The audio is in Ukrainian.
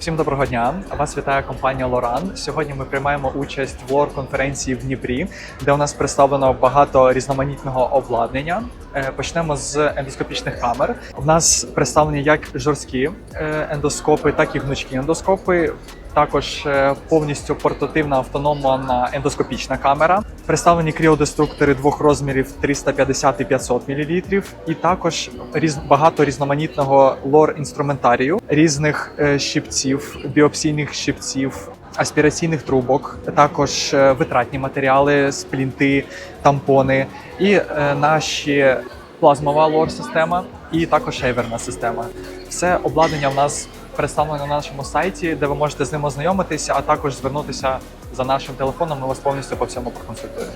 Всім доброго дня! Вас вітає компанія Лоран. Сьогодні ми приймаємо участь в лор конференції в Дніпрі, де у нас представлено багато різноманітного обладнання. Е, Почнемо з ендоскопічних камер. У нас представлені як жорсткі е, ендоскопи, так і гнучкі ендоскопи. Також е, повністю портативна автономна ендоскопічна камера. Представлені кріодеструктори двох розмірів 350 і 500 мл. І також багато різноманітного лор інструментарію, різних щипців, біопсійних щипців, аспіраційних трубок, також е, витратні матеріали, сплінти, тампони і е, наші плазмова лор система, і також шейверна система. Все обладнання в нас представлено на нашому сайті, де ви можете з ним ознайомитися, а також звернутися за нашим телефоном. Ми вас повністю по всьому проконсультуємо.